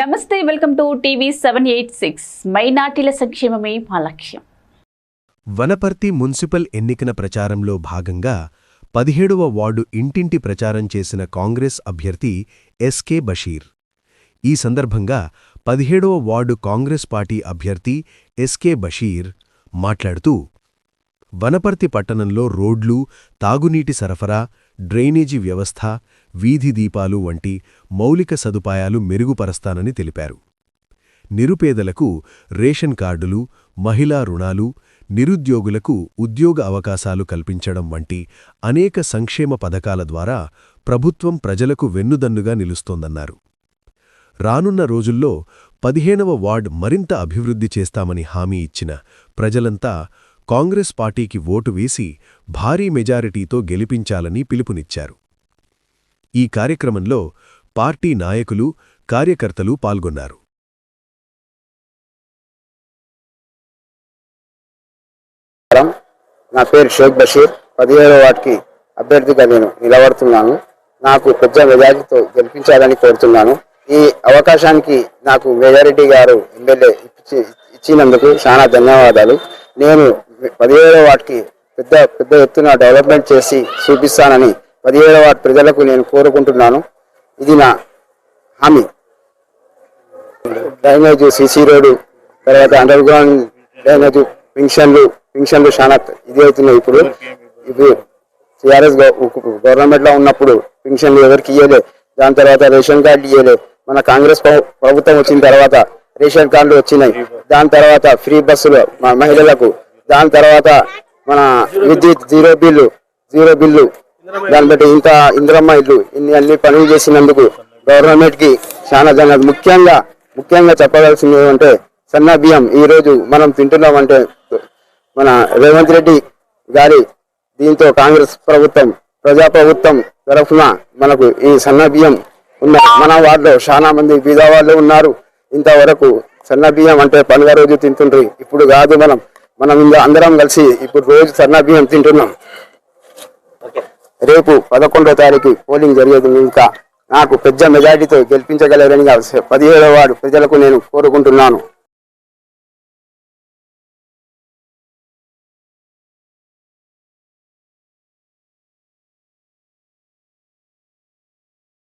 నమస్తే welcome to TV seven eight six. మైనార్టీల సంక్షేమమే మా లక్ష్యం. వనపర్తి మున్సిపల్ ఎన్నికల ప్రచారంలో భాగంగా పదిహేడవ వార్డు ఇంటింటి ప్రచారం చేసిన కాంగ్రెస్ అభ్యర్థి ఎస్కే బషీర్. ఈ సందర్భంగా పదిహేడవ వార్డు కాంగ్రెస్ పార్టీ అభ్యర్థి ఎస్కే బషీర్ మాట్లాడుతూ వనపర్తి పట్టణంలో రోడ్లు తాగునీటి సరఫరా డ్రైనేజీ వ్యవస్థ వీధి దీపాలు వంటి మౌలిక సదుపాయాలు మెరుగుపరస్తానని తెలిపారు. నిరుపేదలకు రేషన్ కార్డులు మహిళా రుణాలు నిరుద్యోగులకు ఉద్యోగ అవకాశాలు కల్పించడం వంటి అనేక సంక్షేమ పథకాల ద్వారా ప్రభుత్వం ప్రజలకు వెన్నుదన్నుగా నిలుస్తోందన్నారు. రానున్న రోజుల్లో పదిహేనవ వార్డ్ మరింత అభివృద్ధి చేస్తామని హామీ ఇచ్చిన ప్రజలంతా కాంగ్రెస్ పార్టీకి ఓటు వేసి భారీ మెజారిటీతో గెలిపించాలని పిలుపునిచ్చారు. ఈ కార్యక్రమంలో పార్టీ నాయకులు కార్యకర్తలు పాల్గొన్నారు. నా పేరు షేక్ బషీర్. పదిహేడవ వాటికి అభ్యర్థిగా నేను నిలబడుతున్నాను. నాకు పెద్ద మెజారిటీతో గెలిపించాలని కోరుతున్నాను. ఈ అవకాశానికి నాకు మెజారిటీ గారు ఎమ్మెల్యే ఇచ్చినందుకు చాలా ధన్యవాదాలు. నేను పదిహేడవ వాటికి పెద్ద పెద్ద ఎత్తున డెవలప్మెంట్ చేసి చూపిస్తానని పదిహేడవ వార్డు ప్రజలకు నేను కోరుకుంటున్నాను. ఇది నా హామీ. డ్రైనేజ్ సిసి రోడ్డు తర్వాత అండర్ గ్రౌండ్ డ్రైనేజ్ పెన్షన్లు పెన్షన్లు చాలా ఇది అవుతున్నాయి ఇప్పుడు. ఇప్పుడు సిఆర్ఎస్ గవర్నమెంట్లో ఉన్నప్పుడు పింఛన్లు ఎవరికి ఇవ్వలే దాని తర్వాత రేషన్ కార్డు ఇవ్వలే మన కాంగ్రెస్ ప్రభుత్వం వచ్చిన తర్వాత రేషన్ కార్డులు వచ్చినాయి. దాని తర్వాత ఫ్రీ బస్సులు మహిళలకు. దాని తర్వాత మన విద్యుత్ జీరో బిల్లు జీరో బిల్లు దాన్ని బట్టి ఇంత ఇంద్రమ్మ ఇల్లు ఇన్ని అన్ని పనులు చేసినందుకు గవర్నమెంట్కి చాలా ధన్యవాదాలు. ముఖ్యంగా ముఖ్యంగా చెప్పవలసింది ఏమంటే సన్న బియ్యం ఈ రోజు మనం తింటున్నామంటే మన రేవంత్ రెడ్డి గారి దీంతో కాంగ్రెస్ ప్రభుత్వం ప్రజా ప్రభుత్వం తరఫున మనకు ఈ సన్న బియ్యం ఉన్న మన వార్డులో చాలా మంది బీద ఉన్నారు. ఇంతవరకు సన్న బియ్యం అంటే పండుగ రోజు తింటుండ్రి. ఇప్పుడు కాదు మనం మనం అందరం కలిసి ఇప్పుడు రోజు సన్న బియ్యం తింటున్నాం. రేపు పదకొండో తారీఖు పోలింగ్ జరిగేది ఇంకా నాకు పెద్ద మెజారిటీతో గెలిపించగలరని పదిహేడో వాడు ప్రజలకు నేను కోరుకుంటున్నాను.